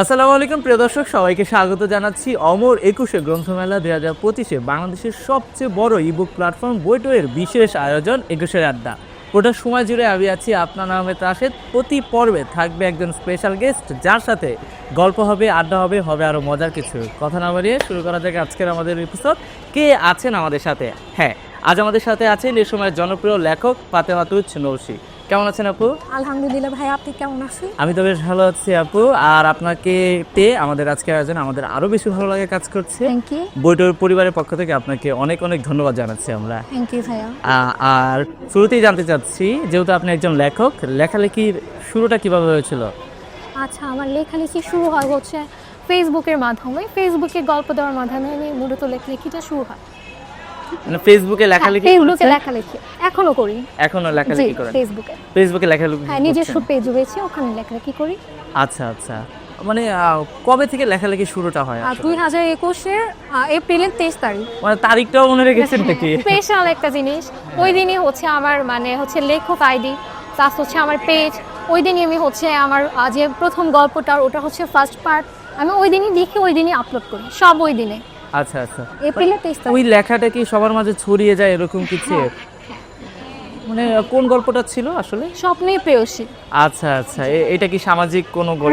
আসসালামু আলাইকুম, প্রিয় দর্শক, সবাইকে স্বাগত জানাচ্ছি অমর একুশে গ্রন্থমেলা দুই হাজার পঁচিশে বাংলাদেশের সবচেয়ে বড় ইবুক প্ল্যাটফর্ম বইটোয়ের বিশেষ আয়োজন, একুশের আড্ডা। ওটা সময় জুড়ে আমি আছি আপনার আহমেদ রাশেদ প্রতি পর্বে থাকবে একজন স্পেশাল গেস্ট যার সাথে গল্প হবে, আড্ডা হবে হবে আরও মজার কিছু। কথা না বাড়িয়ে শুরু করা যাক আজকের আমাদের এপিসোড কে আছেন আমাদের সাথে? হ্যাঁ আজ আমাদের সাথে আছেন এ সময়ের জনপ্রিয় লেখক ফাতেমাতুজ নৌশি কেমন আছেন আপু? আলহামদুলিল্লাহ ভাই আপনি কেমন আছেন? আমি তো বেশ ভালো আছি আপু। আর আপনাকে পেয়ে আমাদের আজকে আয়োজন আমাদের আরও বেশি ভালো লাগে কাজ করছে। থ্যাংক ইউ বইটোর পরিবারের পক্ষ থেকে আপনাকে অনেক অনেক ধন্যবাদ জানাচ্ছি আমরা। থ্যাংক ইউ ভাইয়া। আর শুরুতেই জানতে চাচ্ছি যেহেতু আপনি একজন লেখক লেখালেখির শুরুটা কীভাবে হয়েছিল? আচ্ছা আমার লেখালেখি শুরু হয় হচ্ছে ফেসবুকের মাধ্যমে। ফেসবুকে গল্প দেওয়ার মাধ্যমে আমি মূলত লেখালেখিটা শুরু হয়। মানে ফেসবুকে লেখালেখি ফেসবুকে লেখালেখি। এখনও করি। এখনও লেখালেখি করেন? ফেসবুকে ফেসবুকে লেখালেখি হ্যাঁ নিজস্ব? পেজ রয়েছে ওখানে লেখালেখি করি। আচ্ছা আচ্ছা। মানে কবে থেকে লেখালেখি শুরুটা হয়? দুই হাজার একুশের এপ্রিলের তেইশ তারিখ। মানে তারিখটাও মনে রেখেছেন নাকি? স্পেশাল একটা জিনিস। ওই দিনই হচ্ছে আমার মানে হচ্ছে লেখক আইডি প্লাস হচ্ছে আমার পেজ ওই দিনই আমি হচ্ছে আমার যে প্রথম গল্পটা ওটা হচ্ছে ফার্স্ট পার্ট আমি ওই দিনই লিখে ওই দিনই আপলোড করি সব ওই দিনে। আচ্ছা আচ্ছা। এপ্রিলের ওই লেখাটা কি সবার মাঝে ছড়িয়ে যায় এরকম কিছু? মানে কোন গল্পটা ছিল আসলে? স্বপ্নে প্রেয়সী। আচ্ছা আচ্ছা। এটা কি সামাজিক কোনো গল্প?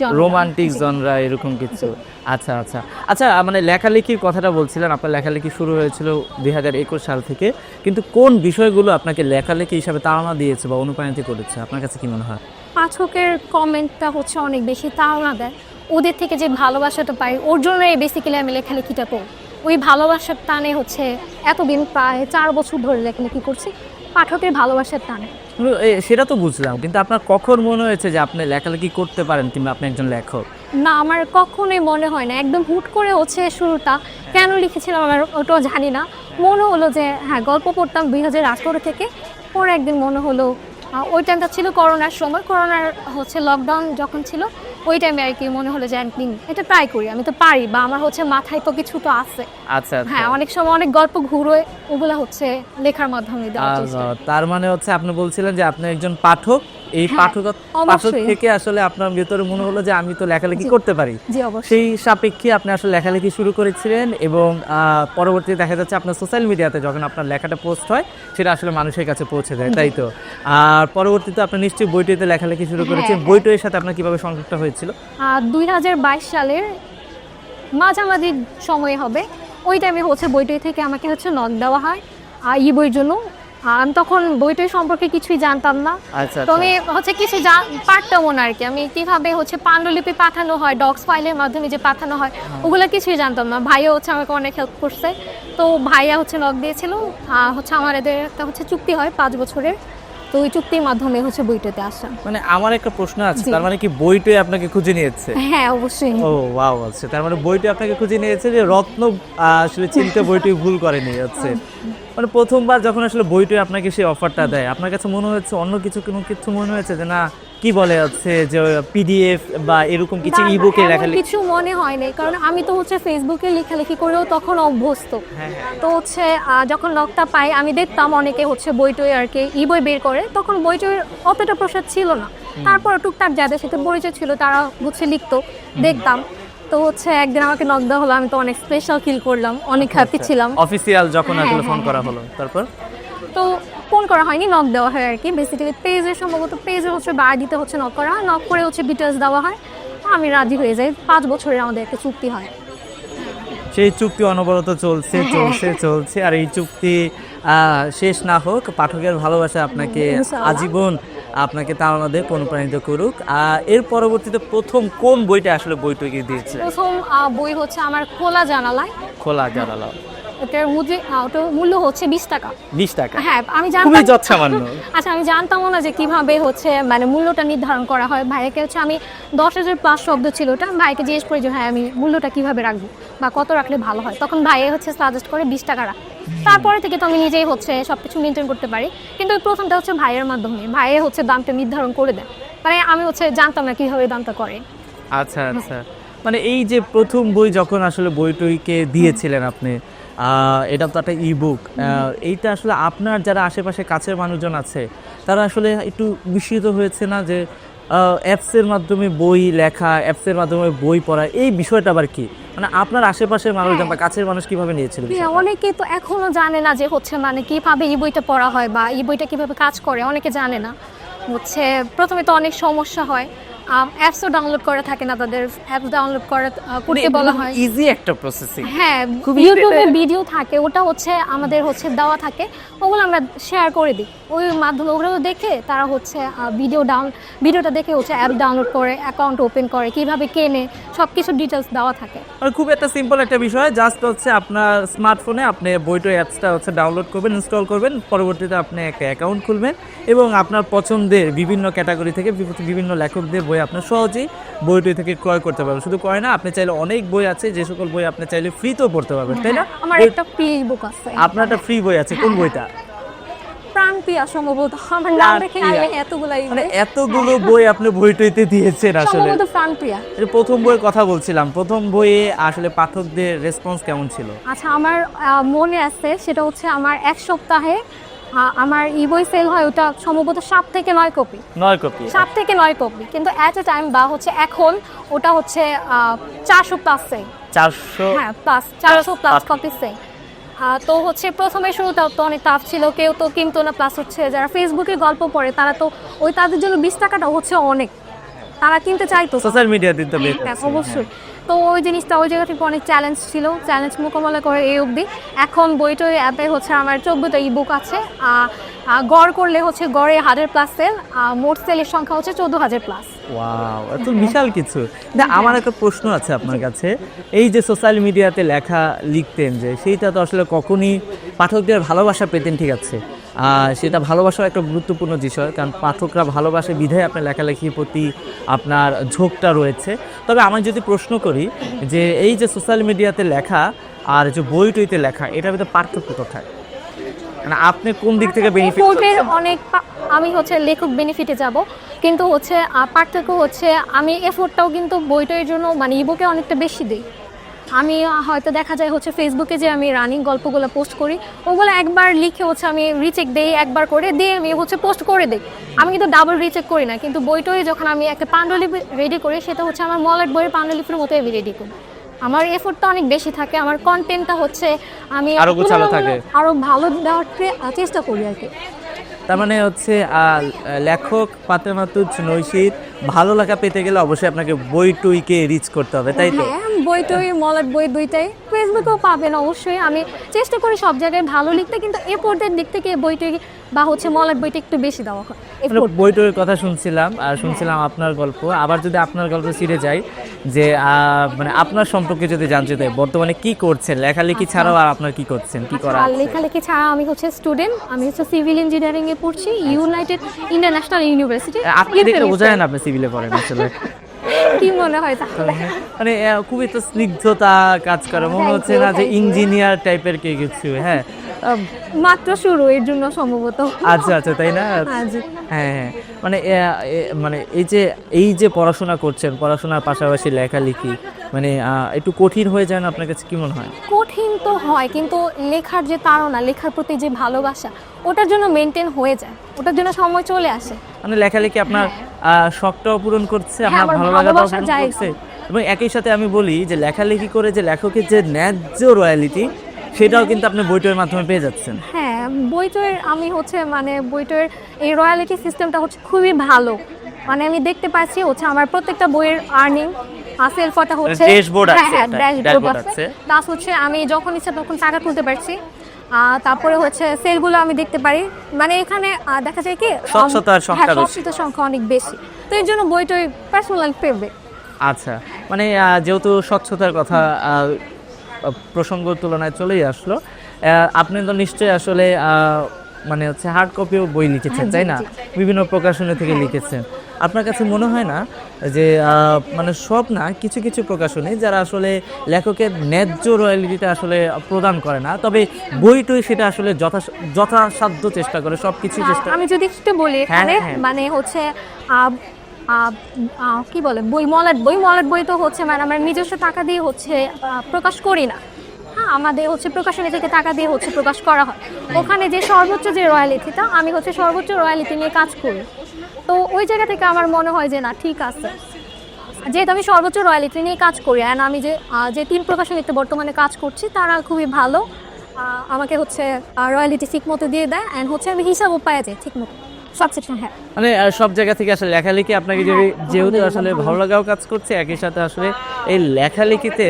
Genre। রোমান্টিক জনরা এরকম কিছু? আচ্ছা আচ্ছা। আচ্ছা মানে লেখালেখির কথাটা বলছিলেন। আপনার লেখালেখি শুরু হয়েছিল দুই হাজার একুশ সাল থেকে। কিন্তু কোন বিষয়গুলো আপনাকে লেখালেখি হিসাবে তাড়না দিয়েছে বা অনুপ্রাণিত করেছে? আপনার কাছে কি মনে হয়? পাঠকের কমেন্টটা হচ্ছে অনেক বেশি তাড়না দেয়। ওদের থেকে যে ভালোবাসাটা পাই ওর জন্যই বেসিক্যালি আমি লেখালেখিটা করি। ওই ভালোবাসার টানে হচ্ছে এতদিন প্রায় চার বছর ধরে লেখালেখি করছি পাঠকের ভালোবাসার টানে। সেটা তো বুঝলাম কিন্তু আপনার কখন মনে হয়েছে যে আপনি লেখালেখি করতে পারেন কিংবা আপনি একজন লেখক? না আমার কখনোই মনে হয় না। একদম হুট করে হচ্ছে শুরুটা কেন লিখেছিলাম আমার ওটাও জানি না। মনে হলো যে হ্যাঁ গল্প পড়তাম দুই হাজার আঠারো থেকে পরে একদিন মনে হলো ওই টাইমটা ছিল করোনার সময়। করোনার হচ্ছে লকডাউন যখন ছিল ওই টাইমে আর কি মনে হলো যে একদিন এটা ট্রাই করি আমি তো পারি বা আমার হচ্ছে মাথায় তো কিছু তো আছে। আচ্ছা আচ্ছা। হ্যাঁ অনেক সময় অনেক গল্প ঘুরোয় ওগুলা হচ্ছে লেখার মাধ্যমে তার মানে হচ্ছে আপনি বলছিলেন যে আপনি একজন পাঠক এই হ্যাঁ, পাঠক পাঠক থেকে আসলে আপনার ভেতরে মনে হলো যে আমি তো লেখালেখি করতে পারি। সেই সাপেক্ষে আপনি আসলে লেখালেখি শুরু করেছিলেন এবং পরবর্তীতে দেখা যাচ্ছে আপনার সোশ্যাল মিডিয়াতে যখন আপনার লেখাটা পোস্ট হয় সেটা আসলে মানুষের কাছে পৌঁছে যায় তাই তো? আর পরবর্তীতে আপনি নিশ্চয়ই বইটিতে লেখালেখি শুরু করেছেন। হ্যাঁ। বইটির সাথে আপনার কীভাবে সংযুক্ত হয়েছিল? আর দুই হাজার বাইশ সালের মাঝামাঝি সময় হবে। ওই টাইমে হচ্ছে বইটই থেকে আমাকে হচ্ছে নক দেওয়া হয় আর ই বইয়ের জন্য। আমি তখন বইটই সম্পর্কে কিছুই জানতাম না। আচ্ছা তো আমি হচ্ছে কিছু জান- পারতামও না আর কি। আমি কীভাবে হচ্ছে পাণ্ডুলিপি পাঠানো হয় ডগস ফাইলের মাধ্যমে যে পাঠানো হয় ওগুলো কিছুই জানতাম না। ভাইয়া হচ্ছে আমাকে অনেক হেল্প করছে। তো ভাইয়া হচ্ছে নক দিয়েছিল। হচ্ছে আমার এদের একটা হচ্ছে চুক্তি হয় পাঁচ বছরের। তো ওই চুক্তির মাধ্যমে হচ্ছে বইটাতে আসা। মানে আমার একটা প্রশ্ন আছে তার মানে কি বইটি আপনাকে খুঁজে নিয়েছে? হ্যাঁ অবশ্যই। ও ওয়াও আচ্ছা। তার মানে বইটি আপনাকে খুঁজে নিয়েছে যে রত্ন আসলে চিনতে বইটি ভুল করেনি হচ্ছে মানে প্রথমবার যখন আসলে বইটি আপনাকে সেই অফারটা দেয় আপনার কাছে মনে হচ্ছে অন্য কিছু কোনো কিছু মনে হয়েছে যে না কি বলে হচ্ছে যে পিডিএফ বা এরকম কিছু ইবুকে লেখালেখি? কিছু মনে হয় নাই কারণ আমি তো হচ্ছে ফেসবুকে লেখালেখি করেও তখন অভ্যস্ত। হ্যাঁ হ্যাঁ। তো হচ্ছে যখন লকটা পাই আমি দেখতাম অনেকে হচ্ছে বই টই আর কি ই বই বের করে তখন বই টইয়ের অতটা প্রসাদ ছিল না। তারপর টুকটাক যাদের সাথে পরিচয় ছিল তারা হচ্ছে লিখতো দেখতাম। তো হচ্ছে একদিন আমাকে নক দেওয়া হলো আমি তো অনেক স্পেশাল ফিল করলাম অনেক হ্যাপি ছিলাম। অফিসিয়াল যখন হ্যাঁ, আসলে ফোন হ্যাঁ, করা হলো তারপর? তো ফোন করা হয়নি নক দেওয়া হয় আর কি। বেসিক্যালি পেজে সম্ভবত পেজে হচ্ছে বার দিতে হচ্ছে নক করা হয় নক করে হচ্ছে ডিটেলস দেওয়া হয়। আমি রাজি হয়ে যাই পাঁচ বছরের আমাদের একটা চুক্তি হয়। সেই চুক্তি অনবরত চলছে চলছে চলছে। আর এই চুক্তি শেষ না হোক পাঠকের ভালোবাসা আপনাকে আজীবন আপনাকে তাড়না দিয়ে অনুপ্রাণিত করুক। আর এর পরবর্তীতে প্রথম কোন বইটা আসলে বইটুকি দিয়েছে? প্রথম বই হচ্ছে আমার খোলা জানালায়। খোলা জানালা। ওটার মূল্য আহ, ওটার মূল্য হচ্ছে বিশ টাকা। বিশ টাকা। হ্যাঁ আমি খুবই জানতাম যৎসামান্য আচ্ছা আমি জানতামও না যে কীভাবে হচ্ছে মানে মূল্যটা নির্ধারণ করা হয়। ভাইকে হচ্ছে আমি দশ হাজার পাঁচ শব্দ ছিল ওটা। ভাইকে জিজ্ঞেস করি যে হ্যাঁ আমি মূল্যটা কীভাবে রাখব বা কত রাখলে ভালো হয়? তখন ভাইয়ে হচ্ছে সাজেস্ট করে বিশ টাকা রাখ। তারপরে থেকে তো আমি নিজেই হচ্ছে সব কিছু মেনটেন করতে পারি। কিন্তু প্রথমটা হচ্ছে ভাইয়ের মাধ্যমে। ভাইয়ে হচ্ছে দামটা নির্ধারণ করে দেয় মানে আমি হচ্ছে জানতাম না কীভাবে দামটা করে। আচ্ছা আচ্ছা। মানে এই যে প্রথম বই যখন আসলে বইটইকে দিয়েছিলেন আপনি এটা তো একটা ই বুক এইটা আসলে আপনার যারা আশেপাশে কাছের মানুষজন আছে তারা আসলে একটু বিস্মিত হয়েছে না যে অ্যাপসের মাধ্যমে বই লেখা অ্যাপসের মাধ্যমে বই পড়া এই বিষয়টা আবার কি? মানে আপনার আশেপাশের মানুষজন বা কাছের মানুষ কীভাবে নিয়েছিল হ্যাঁ, অনেকে তো এখনও জানে না যে হচ্ছে মানে কীভাবে এই বইটা পড়া হয় বা এই বইটা কীভাবে কাজ করে অনেকে জানে না। হচ্ছে প্রথমে তো অনেক সমস্যা হয়। অ্যাপসও ডাউনলোড করা থাকে না তাদের অ্যাপস ডাউনলোড করা করতে বলা হয়। ইজি একটা প্রসেসিং হ্যাঁ ইউটিউবে ভিডিও থাকে ওটা হচ্ছে আমাদের হচ্ছে দেওয়া থাকে ওগুলো আমরা শেয়ার করে দিই। ওই মাধ্যমে ওগুলো দেখে তারা হচ্ছে ভিডিও ডাউন ভিডিওটা দেখে হচ্ছে অ্যাপ ডাউনলোড করে অ্যাকাউন্ট ওপেন করে কীভাবে কেনে সব কিছু ডিটেলস দেওয়া থাকে। আর খুব একটা সিম্পল একটা বিষয় জাস্ট হচ্ছে আপনার স্মার্টফোনে আপনি বইটো অ্যাপসটা হচ্ছে ডাউনলোড করবেন ইনস্টল করবেন পরবর্তীতে আপনি একটা অ্যাকাউন্ট খুলবেন এবং আপনার পছন্দের বিভিন্ন ক্যাটাগরি থেকে বিভি- বিভিন্ন লেখকদের বই আপনার সহজেই বইটি থেকে ক্রয় করতে পারবেন। শুধু ক্রয় না আপনি চাইলে অনেক বই আছে যে সকল বই আপনি চাইলে ফ্রিতেও পড়তে পারবেন তাই না? হ্যাঁ, আমার একটা প্রি বুক আছে। আপনার একটা ফ্রি বই আছে কোন বইটা? প্রাণ সম্ভবত আমার নাম দেখে আমি এতগুলাই মানে এতগুলো বই আপনি বইটইতে দিয়েছেন আসলে। সম্ভবত প্রথম বইয়ের কথা বলছিলাম প্রথম বইয়ে আসলে পাঠকদের রেসপন্স কেমন ছিল? আচ্ছা আমার মনে আছে সেটা হচ্ছে আমার এক সপ্তাহে আমার ই বই সেল হয় ওটা সম্ভবত সাত থেকে নয় কপি। নয় কপি। সাত থেকে নয় কপি কিন্তু অ্যাট এ টাইম বা হচ্ছে এখন ওটা হচ্ছে চারশো প্লাস সেল চারশো হ্যাঁ প্লাস চারশো প্লাস কপি সেল তো হচ্ছে প্রথমে শুরুটা তো অনেক টাফ ছিল কেউ তো কিনতো না প্লাস হচ্ছে যারা ফেসবুকে গল্প পড়ে তারা তো ওই তাদের জন্য বিশ টাকাটা হচ্ছে অনেক। তারা কিনতে চাইতো সোশ্যাল মিডিয়া দিতে হ্যাঁ, অবশ্যই। তো ওই জিনিসটা ওই জায়গা থেকে অনেক চ্যালেঞ্জ ছিল। চ্যালেঞ্জ মোকাবেলা করে এই অবধি। এখন বইটই অ্যাপে হচ্ছে আমার চোদ্দটা ই বুক আছে গড় করলে হচ্ছে গড়ে হাজার প্লাস সেল আর মোট সেলের সংখ্যা হচ্ছে চোদ্দ হাজার প্লাস ওয়াও এত বিশাল কিছু। না আমার একটা প্রশ্ন আছে আপনার কাছে। এই যে সোশ্যাল মিডিয়াতে লেখা লিখতেন যে সেইটা তো আসলে কখনই পাঠকদের ভালোবাসা পেতেন ঠিক আছে। সেটা ভালোবাসার একটা গুরুত্বপূর্ণ বিষয় কারণ পাঠকরা ভালোবাসে বিধায় আপনার লেখালেখির প্রতি আপনার ঝোঁকটা রয়েছে। তবে আমি যদি প্রশ্ন করি যে এই যে সোশ্যাল মিডিয়াতে লেখা আর যে বই টইতে লেখা এটার ভিতরে পার্থক্য কোথায়? মানে আপনি কোন দিক থেকে বেনিফিট অনেক আমি হচ্ছে লেখক বেনিফিটে যাব কিন্তু হচ্ছে পার্থক্য হচ্ছে আমি এফোর্টটাও কিন্তু বইটার জন্য মানে ইবুকে অনেকটা বেশি দিই। আমি হয়তো দেখা যায় হচ্ছে ফেসবুকে যে আমি রানিং গল্পগুলো পোস্ট করি ওগুলো একবার লিখে হচ্ছে আমি রিচেক দেই একবার করে দিয়ে আমি হচ্ছে পোস্ট করে দিই। আমি কিন্তু ডাবল রিচেক করি না কিন্তু বইটই যখন আমি একটা পাণ্ডুলিপি রেডি করি সেটা হচ্ছে আমার মলেট বইয়ের পাণ্ডুলিপির মতো আমি রেডি করি। আমার এফোর্টটা অনেক বেশি থাকে আমার কন্টেন্টটা হচ্ছে আমি আরও গোছালো থাকে। আরও ভালো দেওয়ার চেষ্টা করি আর কি। তার মানে হচ্ছে লেখক পাতেমাতুজ নৈশির ভালো লেখা পেতে গেলে অবশ্যই আপনাকে বই টুইকে রিচ করতে হবে তাই তো? হ্যাঁ বই টই মলাট বই দুইটাই। ফেসবুকেও পাবেন অবশ্যই। আমি চেষ্টা করি সব জায়গায় ভালো লিখতে কিন্তু এফোর্টের দিক থেকে বই টই বা হচ্ছে মলাট বইটা একটু বেশি দেওয়া হয়। বই টইয়ের কথা শুনছিলাম আর শুনছিলাম আপনার গল্প। আবার যদি আপনার গল্প ছিঁড়ে যাই যে মানে আপনার সম্পর্কে যদি জানতে চাই বর্তমানে কি করছেন? লেখালেখি ছাড়াও আর আপনার কি করছেন? কি করা লেখালেখি ছাড়া আমি হচ্ছে স্টুডেন্ট আমি হচ্ছে সিভিল ইঞ্জিনিয়ারিং এ পড়ছি ইউনাইটেড ইন্টারন্যাশনাল ইউনিভার্সিটি আপনি দেখে বোঝায় না আপনি সিভিলে পড়েন আসলে। কি মনে হয় তাহলে? মানে খুবই তো স্নিগ্ধতা কাজ করে। মনে হচ্ছে না যে ইঞ্জিনিয়ার টাইপের কে কিছু হ্যাঁ। মাত্র শুরু এর জন্য সম্ভবত। আচ্ছা আচ্ছা তাই না? হ্যাঁ, হ্যাঁ হ্যাঁ। মানে মানে এই যে এই যে পড়াশোনা করছেন পড়াশোনার পাশাপাশি লেখালেখি মানে একটু কঠিন হয়ে যায় না আপনার কাছে কি মনে হয়? কঠিন তো হয় কিন্তু লেখার যে তাড়না লেখার প্রতি যে ভালোবাসা ওটার জন্য মেনটেন হয়ে যায়। ওটার জন্য সময় চলে আসে। মানে লেখালেখি আপনার শখটাও পূরণ করছে আপনার হ্যাঁ, আমার ভালো লাগাটাও পূরণ করছে। এবং একই সাথে আমি বলি যে লেখালেখি করে যে লেখকের যে ন্যায্য রয়্যালিটি সেটাও কিন্তু আপনি বইটার মাধ্যমে পেয়ে যাচ্ছেন। হ্যাঁ বইটয়ের আমি হচ্ছে মানে বইটয়ের এই রয়্যালিটি সিস্টেমটা হচ্ছে খুবই ভালো। মানে আমি দেখতে পাচ্ছি হচ্ছে আমার প্রত্যেকটা বইয়ের আর্নিং সেলফটা হচ্ছে dashboard হ্যাঁ আছে হ্যাঁ ড্যাশবোর্ড আছে। প্লাস হচ্ছে আমি যখন ইচ্ছা তখন টাকা তুলতে পারছি। তারপরে হচ্ছে সেলগুলো আমি দেখতে পারি। মানে এখানে দেখা যায় কি স্বচ্ছতার সংখ্যা হ্যাঁ, বেশি। স্বচ্ছতার সংখ্যা অনেক বেশি। তো এই জন্য বইটই পার্সোনাল ফেভারিট আচ্ছা মানে যেহেতু স্বচ্ছতার কথা প্রসঙ্গ তুলনায় চলেই আসলো আপনি তো নিশ্চয়ই আসলে আহ, মানে হচ্ছে হার্ড কপিও বই লিখেছেন হ্যাঁ, তাই না? বিভিন্ন প্রকাশনী থেকে লিখেছেন। আপনার কাছে মনে হয় না যে মানে সব না কিছু কিছু প্রকাশনী যারা আসলে লেখকের ন্যায্য রয়্যালিটিটা আসলে প্রদান করে না তবে বইটই সেটা আসলে যথা যথাসাধ্য চেষ্টা করে সব কিছু চেষ্টা আমি যদি একটু বলি এখানে হ্যাঁ। মানে হচ্ছে কি বলে বই মলাট বই মলাট বই তো হচ্ছে মানে আমরা নিজস্ব টাকা দিয়ে হচ্ছে প্রকাশ করি না। হ্যাঁ আমাদের হচ্ছে প্রকাশনী থেকে টাকা দিয়ে হচ্ছে প্রকাশ করা হয়। ওখানে যে সর্বোচ্চ যে রয়্যালিটিটা আমি হচ্ছে সর্বোচ্চ রয়্যালিটি নিয়ে কাজ করি। তো ওই জায়গা থেকে আমার মনে হয় যে না, ঠিক আছে। যেহেতু আমি সর্বোচ্চ রয়্যালিটি নিয়ে কাজ করি অ্যান্ড আমি যে যে তিন প্রকাশনীতে বর্তমানে কাজ করছি, তারা খুবই ভালো। আমাকে হচ্ছে রয়্যালিটি ঠিক মতো দিয়ে দেয় অ্যান্ড হচ্ছে আমি হিসাবও পাই যাই ঠিক মতো। সব সেকশন হ্যাঁ। মানে সব জায়গা থেকে আসলে লেখালেখি আপনাকে হ্যাঁ, যেহেতু আসলে ভালো লাগাও কাজ করছে একই সাথে আসলে এই লেখালেখিতে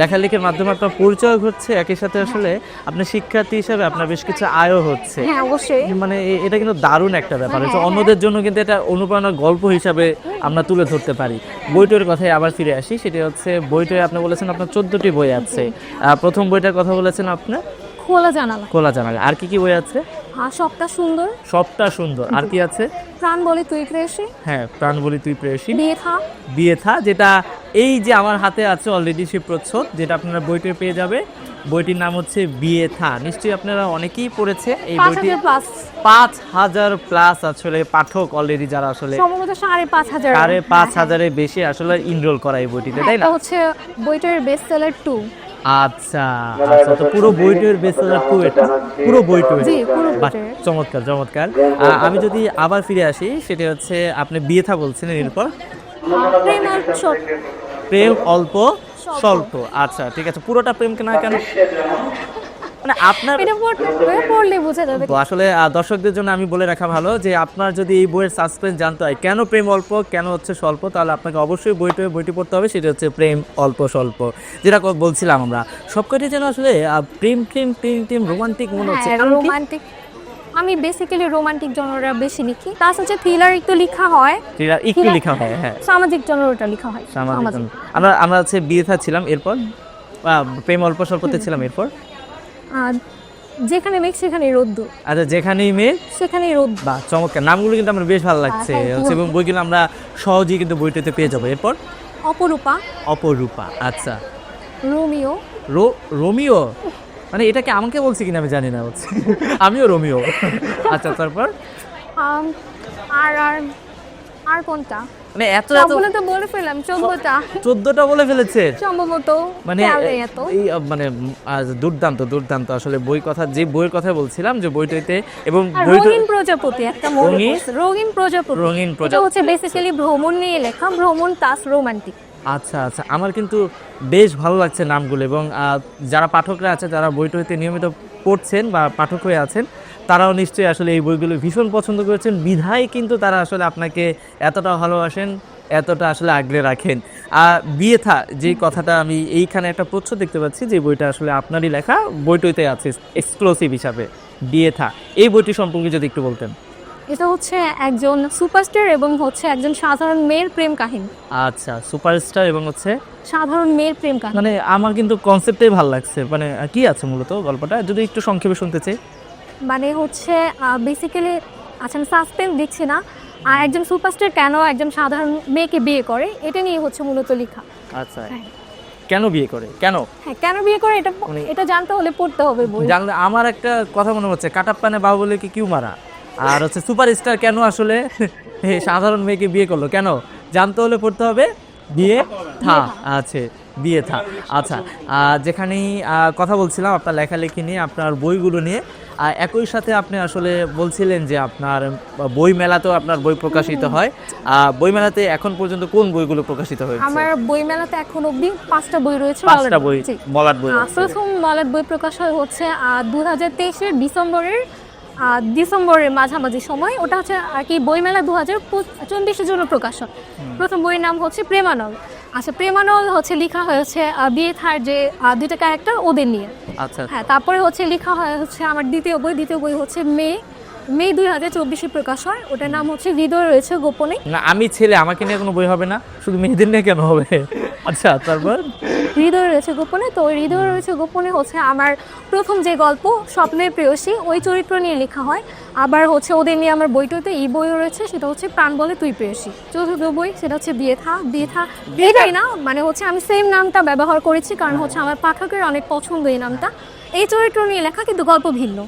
লেখালেখির মাধ্যমে আপনার পরিচয় ঘটছে একই সাথে আসলে শিক্ষার্থী হিসাবে আপনার বেশ কিছু আয়ও হচ্ছে। হ্যাঁ অবশ্যই। মানে এটা কিন্তু দারুণ একটা ব্যাপার হচ্ছে। হ্যাঁ, অন্যদের জন্য কিন্তু এটা অনুপ্রেরণার গল্প হিসাবে আমরা তুলে ধরতে পারি। বইটির কথায় আবার ফিরে আসি সেটা হচ্ছে বইটির আপনি বলেছেন আপনার চোদ্দটি বই আছে। প্রথম বইটার কথা বলেছেন আপনার খোলা জানালা। খোলা জানালা। আর কি কি বই আছে? আর সবটা সুন্দর। সবটা সুন্দর। আর কি আছে? প্রাণ বলে তুই প্রেসি হ্যাঁ প্রাণ বলি তুই প্রেয়সী। বিয়ে থা। বিয়ে থা যেটা এই যে আমার হাতে আছে অলরেডি সে প্রচ্ছদ যেটা আপনারা বইটি পেয়ে যাবে। বইটির নাম হচ্ছে বিয়ে থা। নিশ্চয়ই আপনারা অনেকেই পড়েছে এই বইটি। প্লাস পাঁচ হাজার প্লাস আসলে পাঠক অলরেডি যারা আসলে সম্ভবত সাড়ে পাঁচ হাজার সাড়ে পাঁচ হ্যাঁ, হাজারের বেশি আসলে ইনরোল করা এই বইটিতে তাই না? হচ্ছে বইটার বেস্ট সেলার টু আচ্ছা আচ্ছা তো পুরো বইটির বেসটা টু এটা পুরো বইটি জি, বইটির। চমৎকার চমৎকার। আহ, আমি যদি আবার ফিরে আসি সেটা হচ্ছে আপনি বিয়েথা বলছেন এরপর প্রেম অল্প। স্বল্প। আচ্ছা ঠিক আছে পুরোটা প্রেম কেনা কেন? মানে আপনার এটা পড়লে বোঝা যাবে। তো আসলে দর্শকদের জন্য আমি বলে রাখা ভালো যে আপনার যদি এই বইয়ের সাসপেন্স জানতে হয় কেন প্রেম অল্প কেন হচ্ছে স্বল্প তাহলে আপনাকে অবশ্যই বইটা বইটি পড়তে হবে সেটা হচ্ছে প্রেম অল্প স্বল্প। যেটা বলছিলাম আমরা সবকটি যেন আসলে প্রেম প্রেম প্রেম প্রেম রোমান্টিক মনে হচ্ছে। রোমান্টিক আমি বেসিক্যালি রোমান্টিক জনরা বেশি লিখি। তার হচ্ছে থ্রিলার একটু লেখা হয়। যেটা একটু লেখা হয় হ্যাঁ। সামাজিক জনরাটা লেখা হয়। সামাজিক আমরা আমরা হচ্ছে বিয়ে থা ছিলাম এরপর আহ, প্রেম অল্প স্বল্পতে ছিলাম এরপর। যেখানে মেঘ সেখানে রোদ্দুর। আচ্ছা যেখানেই মেয়ে সেখানেই রোদ বা চমৎকার। নামগুলো কিন্তু আমার বেশ ভালো লাগছে। হ্যাঁ, হচ্ছে এবং বইগুলো আমরা সহজেই কিন্তু বইটিতে পেয়ে যাব। এরপর? অপরূপা। অপরূপা আচ্ছা। রোমিও। রো রোমিও? মানে এটাকে আমাকে বলছে কিনা আমি জানি না হচ্ছে আমিও রোমিও। আচ্ছা তারপর? আর আর আর কোনটা? মানে এত এত সবগুলো তো বলে ফেললাম চোদ্দটা। চোদ্দটা বলে ফেলেছে? সম্ভবত মানে এই মানে দুর্দান্ত দুর্দান্ত। আসলে বই কথা যে বইয়ের কথা বলছিলাম যে বইটিতে এবং রঙিন প্রজাপতি একটা রঙিন? প্রজাপতি। রঙিন প্রজাপতি হচ্ছে বেসিক্যালি ভ্রমণ নিয়ে লেখা ভ্রমণ তাস রোমান্টিক আচ্ছা আচ্ছা। আমার কিন্তু বেশ ভালো লাগছে নামগুলো এবং যারা পাঠকরা আছে যারা বইটা হইতে নিয়মিত পড়ছেন বা পাঠক হয়ে আছেন তারাও নিশ্চয়ই আসলে এই বইগুলো ভীষণ পছন্দ করেছেন। বিধায় কিন্তু তারা আসলে আপনাকে এতটা ভালোবাসেন এতটা আসলে আগলে রাখেন। আর বিয়ে থা যে কথাটা আমি এইখানে একটা প্রচ্ছ দেখতে পাচ্ছি যে বইটা আসলে আপনারই লেখা বইটইতে আছে এক্সক্লুসিভ হিসাবে বিয়ে থা এই বইটি সম্পর্কে যদি একটু বলতেন। এটা হচ্ছে একজন সুপারস্টার এবং হচ্ছে একজন সাধারণ মেয়ের প্রেম কাহিনী। আচ্ছা সুপারস্টার এবং হচ্ছে? সাধারণ মেয়ের প্রেম কাহিনী। মানে আমার কিন্তু কনসেপ্টটাই ভালো লাগছে। মানে কি আছে মূলত গল্পটা? যদি একটু সংক্ষেপে শুনতে চাই। মানে হচ্ছে বেসিক্যালি আচ্ছা আমি সাসপেন্স দিচ্ছি না। আর একজন সুপারস্টার কেন একজন সাধারণ মেয়েকে বিয়ে করে এটা নিয়ে হচ্ছে মূলত লেখা। আচ্ছা। হ্যাঁ। কেন বিয়ে করে? কেন? হ্যাঁ কেন বিয়ে করে এটা এটা জানতে হলে পড়তে হবে বই জানলে আমার একটা কথা মনে হচ্ছে কাটাপ্পানে বাহুবলীকে কিউ মারা? আর হচ্ছে সুপারস্টার কেন আসলে সাধারণ মেয়েকে বিয়ে করল? কেন? জানতে হলে পড়তে হবে বিয়ে থা আছে বিয়ে থা। আচ্ছা আর যেখানেই কথা বলছিলাম আপনার লেখালেখি নিয়ে আপনার বইগুলো নিয়ে আর একই সাথে আপনি আসলে বলছিলেন যে আপনার বই মেলাতেও আপনার বই প্রকাশিত হয়। বই মেলাতে এখন পর্যন্ত কোন বইগুলো প্রকাশিত হয়েছে? আমার বই মেলাতে এখন অবধি পাঁচটা বই রয়েছে পাঁচটা বই। বলার বই প্রথম মলাট বই প্রকাশ হয় হচ্ছে দু হাজার তেইশের ডিসেম্বরের ডিসেম্বরের মাঝামাঝি সময়। ওটা হচ্ছে আর কি বইমেলা দু হাজার চব্বিশের জন্য প্রকাশ হয়। প্রথম বইয়ের নাম হচ্ছে প্রেমানল আচ্ছা প্রেমানল হচ্ছে লেখা হয়েছে বিয়ে থার যে দুইটা ক্যারেক্টার ওদের নিয়ে। আচ্ছা। হ্যাঁ তারপরে হচ্ছে লেখা হয় হচ্ছে আমার দ্বিতীয় বই দ্বিতীয় বই হচ্ছে মে মে দুই হাজার চব্বিশে প্রকাশ হয়। ওটার নাম হচ্ছে হৃদয় রয়েছে গোপনে। না আমি ছেলে আমাকে নিয়ে কোনো বই হবে না। শুধু মেয়েদের নিয়ে কেন হবে? আচ্ছা তারপর? হৃদয় রয়েছে গোপনে। তো হৃদয় রয়েছে গোপনে হচ্ছে আমার প্রথম যে গল্প স্বপ্নের প্রেয়সী ওই চরিত্র নিয়ে লেখা হয়। আবার হচ্ছে ওদের নিয়ে আমার বইটাতে এই বইও রয়েছে সেটা হচ্ছে প্রাণ বলে তুই প্রেয়সী। চতুর্থ বই সেটা হচ্ছে বিয়ে থা বিয়ে থা এটাই না মানে হচ্ছে আমি সেম নামটা ব্যবহার করেছি কারণ হচ্ছে আমার পাঠকের অনেক পছন্দ এই নামটা। এই চরিত্র নিয়ে লেখা কিন্তু গল্প ভিন্ন।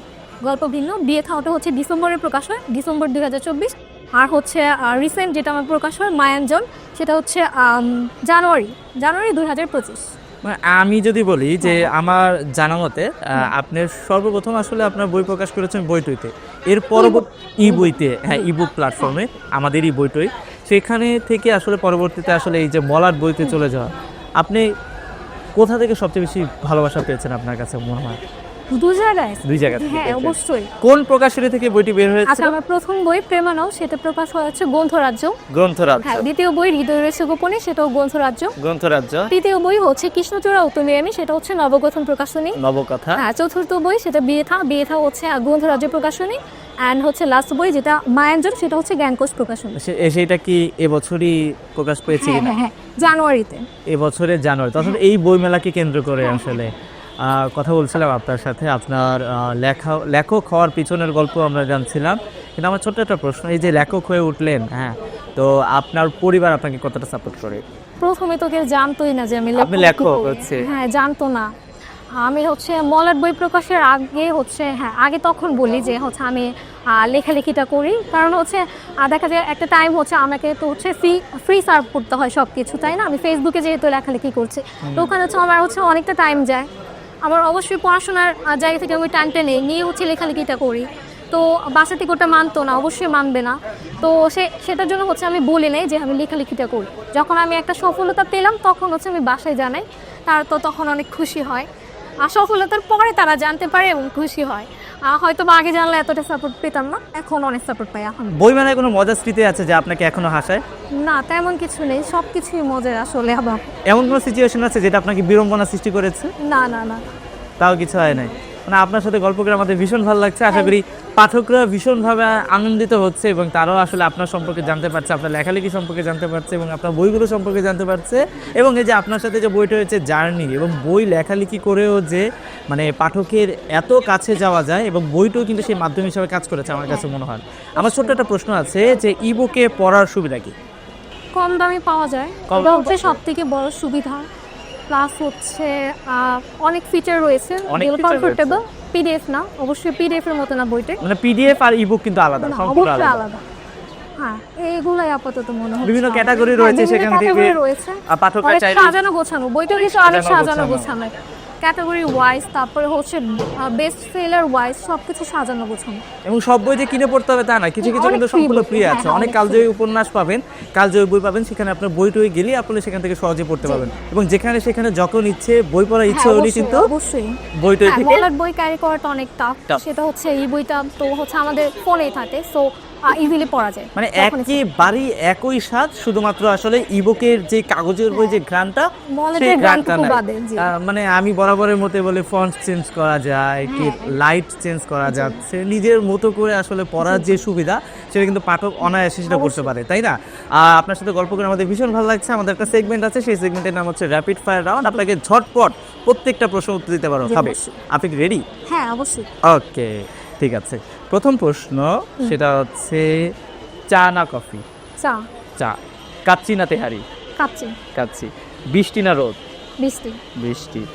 গল্প ভিন্ন। বিয়ে থা ওটা হচ্ছে ডিসেম্বরে প্রকাশ হয় ডিসেম্বর দুই হাজার চব্বিশ। আর হচ্ছে রিসেন্ট যেটা আমার প্রকাশ হয় মায়াঞ্জন সেটা হচ্ছে জানুয়ারি জানুয়ারি দুই হাজার পঁচিশ। মানে আমি যদি বলি যে আমার জানা মতে আপনি সর্বপ্রথম আসলে আপনার বই প্রকাশ করেছেন বইটইতে। এর পরবর্তী ই বইতে হ্যাঁ ইবুক প্ল্যাটফর্মে আমাদের ই বইটই। সেখানে থেকে আসলে পরবর্তীতে আসলে এই যে মলাট বইতে চলে যাওয়া আপনি কোথা থেকে সবচেয়ে বেশি ভালোবাসা পেয়েছেন আপনার কাছে মনে হয়? দু জায়গায় দুই জায়গা থেকে হ্যাঁ অবশ্যই। কোন প্রকাশনী থেকে বইটি বের হয়েছে? আচ্ছা আমার প্রথম বই সেটা প্রকাশ হয়েছে গ্রন্থরাজ্য। গ্রন্থরাজ্য। হ্যাঁ দ্বিতীয় বই হৃদয় রয়েছে গোপনে সেটাও গ্রন্থরাজ্য। গ্রন্থরাজ্য। তৃতীয় বই হচ্ছে কৃষ্ণচূড়া উত্তমী সেটা হচ্ছে নবগঠন প্রকাশনী। নবকথা। হ্যাঁ চতুর্থ বই সেটা বিয়েথা বিয়েথা হচ্ছে গ্রন্থরাজ্য প্রকাশনী। অ্যান্ড হচ্ছে লাস্ট বই যেটা মায়াঞ্জন সেটা হচ্ছে জ্ঞানকোষ প্রকাশনী। সে- এ- সেইটা কি এবছরই প্রকাশ পেয়েছে হ্যাঁ জানুয়ারিতে। এবছরের জানুয়ারি। তখন এই বইমেলাকে কেন্দ্র করে আসলে। কথা বলছিলাম আপনার সাথে আপনার লেখা লেখক হওয়ার পিছনের গল্প আমরা জানছিলাম। কিন্তু আমার ছোট্ট একটা প্রশ্ন এই যে লেখক হয়ে উঠলেন হ্যাঁ তো আপনার পরিবার আপনাকে কতটা সাপোর্ট করে? প্রথমে তো কেউ জানতোই না যে আমি লেখক হচ্ছে। হ্যাঁ জানতো না। আমি হচ্ছে মলাট বই প্রকাশের আগে হচ্ছে হ্যাঁ আগে তখন বলি যে হচ্ছে আমি লেখালেখিটা করি। কারণ হচ্ছে দেখা যায় একটা টাইম হচ্ছে আমাকে তো হচ্ছে ফ্রি ফ্রি সার্ভ করতে হয় সব কিছু তাই না? আমি ফেসবুকে যেহেতু লেখালেখি করছি তো ওখানে হচ্ছে আমার হচ্ছে অনেকটা টাইম যায়। আমার অবশ্যই পড়াশোনার জায়গা থেকে আমি টাইমটা নেই। নিয়ে হচ্ছে লেখালেখিটা করি। তো বাসা থেকে ওটা মানতো না, অবশ্যই মানবে না। তো সে, সেটার জন্য হচ্ছে আমি বলি নেই যে আমি লেখালেখিটা করি। যখন আমি একটা সফলতা পেলাম, তখন হচ্ছে আমি বাসায় জানাই। তার তো তখন অনেক খুশি হয়। আর সফলতার পরে তারা জানতে পারে এবং খুশি হয়। হয়তো বা আগে জানলে এতটা সাপোর্ট পেতাম না এখন অনেক সাপোর্ট পাই এখন বইমেলায় কোনো মজার স্মৃতি আছে যে আপনাকে এখনও হাসায়? না তেমন কিছু নেই সব কিছুই মজার আসলে আবার এমন কোনো সিচুয়েশন আছে যেটা আপনাকে বিড়ম্বনা সৃষ্টি করেছে? না না না। তাও কিছু হয় নাই? মানে আপনার সাথে গল্প করে আমাদের ভীষণ ভালো লাগছে। আশা করি পাঠকরা ভীষণভাবে আনন্দিত হচ্ছে এবং তারাও আসলে আপনার সম্পর্কে জানতে পারছে আপনার লেখালেখি সম্পর্কে জানতে পারছে এবং আপনার বইগুলো সম্পর্কে জানতে পারছে এবং এই যে আপনার সাথে যে বইটা হয়েছে জার্নি এবং বই লেখালেখি করেও যে মানে পাঠকের এত কাছে যাওয়া যায় এবং বইটাও কিন্তু সেই মাধ্যম হিসাবে কাজ করেছে আমার কাছে মনে হয়। আমার ছোট্ট একটা প্রশ্ন আছে যে ইবুকে পড়ার সুবিধা কি? কম দামে পাওয়া যায়। সব থেকে বড় সুবিধা। প্লাস হচ্ছে অনেক ফিচার রয়েছে কমফোর্টেবল পিডিএফ না অবশ্যই পিডিএফ এর মতো না বইটা মানে পিডিএফ আর ইবুক কিন্তু আলাদা সম্পূর্ণ অবশ্যই আলাদা। হ্যাঁ এইগুলাই আপাতত মনে হচ্ছে বিভিন্ন ক্যাটাগরি রয়েছে, সেখান থেকে আর পাঠকরা চাইলে- সাজানো গোছানো বইটা কিন্তু অনেক সাজানো গোছানো। ক্যাটাগরি ওয়াইজ তারপরে হচ্ছে বেস্ট সেলার ওয়াইজ সবকিছু সাজানো গোছানো। এবং সব বই যে কিনে পড়তে হবে তা না কিছু কিছু কিন্তু free সম্পূর্ণ ফ্রি হ্যাঁ, আছে। হ্যাঁ, অনেক কালজয়ী উপন্যাস পাবেন কালজয়ী বই পাবেন সেখানে আপনার বই টই গেলে আপনি সেখান থেকে সহজে পড়তে পারবেন। এবং যেখানে সেখানে যখন ইচ্ছে বই পড়ার ইচ্ছে হ্যাঁ, হলে কিন্তু অবশ্যই। বই টই হ্যাঁ, থেকে বই ক্যারি করাটা অনেক টাফ সেটা হচ্ছে এই বইটা তো হচ্ছে আমাদের ফোনেই থাকে। সো ইজিলি পড়া যায়। মানে ইচ্ছে। একেবারেই একই স্বাদ শুধুমাত্র আসলে ইবুকের যে কাগজের বই যে ঘ্রাণটা সেই ঘ্রাণটা মানে আমি বরাবরের মতে বলে ফন্ট চেঞ্জ করা যায় কি লাইট চেঞ্জ করা যাচ্ছে নিজের মতো করে আসলে পড়ার যে সুবিধা সেটা কিন্তু পাঠক অনায়াসে সেটা করতে পারে তাই না? আর আপনার সাথে গল্প করে আমাদের ভীষণ ভালো লাগছে আমাদের একটা সেগমেন্ট আছে সেই সেগমেন্টের নাম হচ্ছে র্যাপিড ফায়ার রাউন্ড আপনাকে ঝটপট প্রত্যেকটা প্রশ্ন উত্তর দিতে পারো হবে আপনি রেডি হ্যাঁ অবশ্যই। ওকে ঠিক আছে। প্রথম প্রশ্ন সেটা হচ্ছে চা না কফি? চা। চা। কাচ্চি না তেহারি? কাচ্চি। কাচ্চি। বৃষ্টি না রোদ? বৃষ্টি। বৃষ্টি।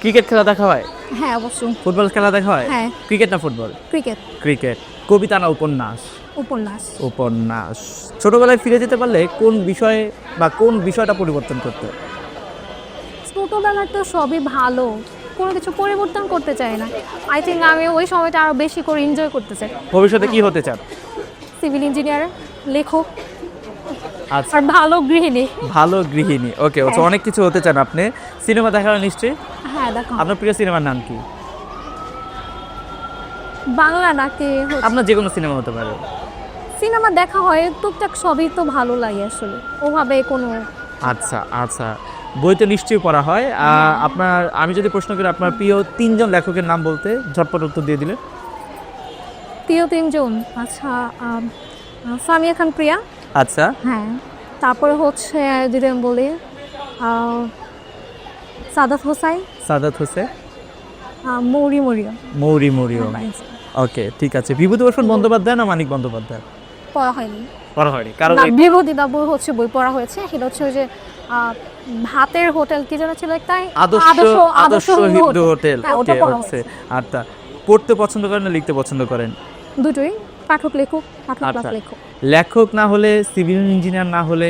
ক্রিকেট খেলা দেখা হয়? হ্যাঁ অবশ্যই। ফুটবল খেলা দেখা হয়? হ্যাঁ। ক্রিকেট না ফুটবল? ক্রিকেট। ক্রিকেট। কবিতা না উপন্যাস? উপন্যাস। উপন্যাস। ছোটবেলায় ফিরে যেতে পারলে কোন বিষয়ে বা কোন বিষয়টা পরিবর্তন করতে? ছোটোবেলার তো সবই ভালো। কোনো কিছু পরিবর্তন করতে চাই না। আই থিঙ্ক আমি ওই সময়টা আরও বেশি করে এনজয় করতে চাই ভবিষ্যতে কি হতে চান? সিভিল ইঞ্জিনিয়ার লেখক আচ্ছা। আর ভালো গৃহিণী। ভালো গৃহিণী। ওকে হ্যাঁ। অনেক কিছু হতে চান আপনি। সিনেমা দেখার নিশ্চয়ই? হ্যাঁ দেখো আপনার প্রিয় সিনেমার নাম কি? বাংলা নাকি হচ্ছে- আপনার যে কোনো সিনেমা হতে পারে। সিনেমা দেখা হয় টুকটাক সবই তো ভালো লাগে আসলে। ওভাবে কোনো আচ্ছা আচ্ছা। বই তো নিশ্চয়ই পড়া হয়। আপনার আমি যদি প্রশ্ন করি আপনার প্রিয় তিনজন লেখকের নাম বলতে ঝটপট উত্তর দিয়ে দিলে প্রিয় তিনজন আচ্ছা সামিয়া খান প্রিয়া। আচ্ছা। হ্যাঁ তারপরে হচ্ছে যদি আমি বলি সাদাত হোসাই সাদাত হোসেন। মৌরি মরিয়া মৌরি মরিয়ম। ওকে ঠিক আছে। বিভূতিভূষণ বন্দ্যোপাধ্যায় না মানিক বন্দ্যোপাধ্যায়? পড়া হয়নি। পড়া হয়নি। কারণ বিভূতিদা বই হচ্ছে বই পড়া হয়েছে। সেটা হচ্ছে যে ভাতের হোটেল কি যেন ছিল একটা? আদর্শ আদর্শ হিন্দু হোটেল। হ্যাঁ, ওকে পড়া হচ্ছে। আচ্ছা পড়তে পছন্দ করেন না লিখতে পছন্দ করেন? দুটোই। পাঠক লেখক পাঠক প্লাস আচ্ছা। লেখক। লেখক না হলে সিভিল ইঞ্জিনিয়ার না হলে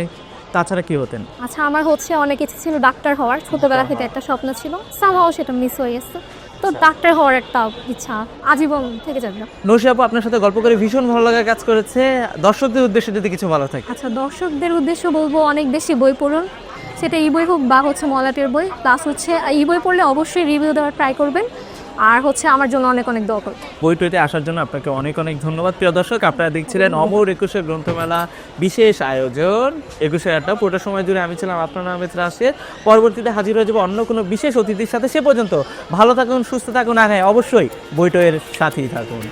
তাছাড়া কি হতেন? আচ্ছা আমার হচ্ছে অনেক ইচ্ছে ছিল ডাক্তার হওয়ার। ছোটবেলা থেকে একটা স্বপ্ন ছিল। সামহাও সেটা মিস হয়ে গেছে। তো ডাক্তার হওয়ার একটা ইচ্ছা আজীবন থেকে যাবে নসি আপু আপনার সাথে গল্প করে ভীষণ ভালো লাগা কাজ করেছে। দর্শকদের উদ্দেশ্যে যদি কিছু ভালো থাকে। আচ্ছা দর্শকদের উদ্দেশ্য বলব অনেক বেশি বই পড়ুন। সেটা ই বই হোক বা হচ্ছে মলাটের বই প্লাস হচ্ছে ই বই পড়লে অবশ্যই রিভিউ দেওয়ার ট্রাই করবেন। আর হচ্ছে আমার জন্য অনেক অনেক দোয়া করবেন। বইটইতে আসার জন্য আপনাকে অনেক অনেক ধন্যবাদ। প্রিয় দর্শক, আপনারা দেখছিলেন অমর একুশে গ্রন্থমেলা, বিশেষ আয়োজন। একুশে আটটা, পুরোটা সময় জুড়ে আমি ছিলাম আপনার নামে রাশেদ পরবর্তীতে হাজির হয়ে যাব অন্য কোনো বিশেষ অতিথির সাথে। সে পর্যন্ত ভালো থাকুন, সুস্থ থাকুন, আর হ্যাঁ অবশ্যই বইটয়ের সাথেই থাকুন।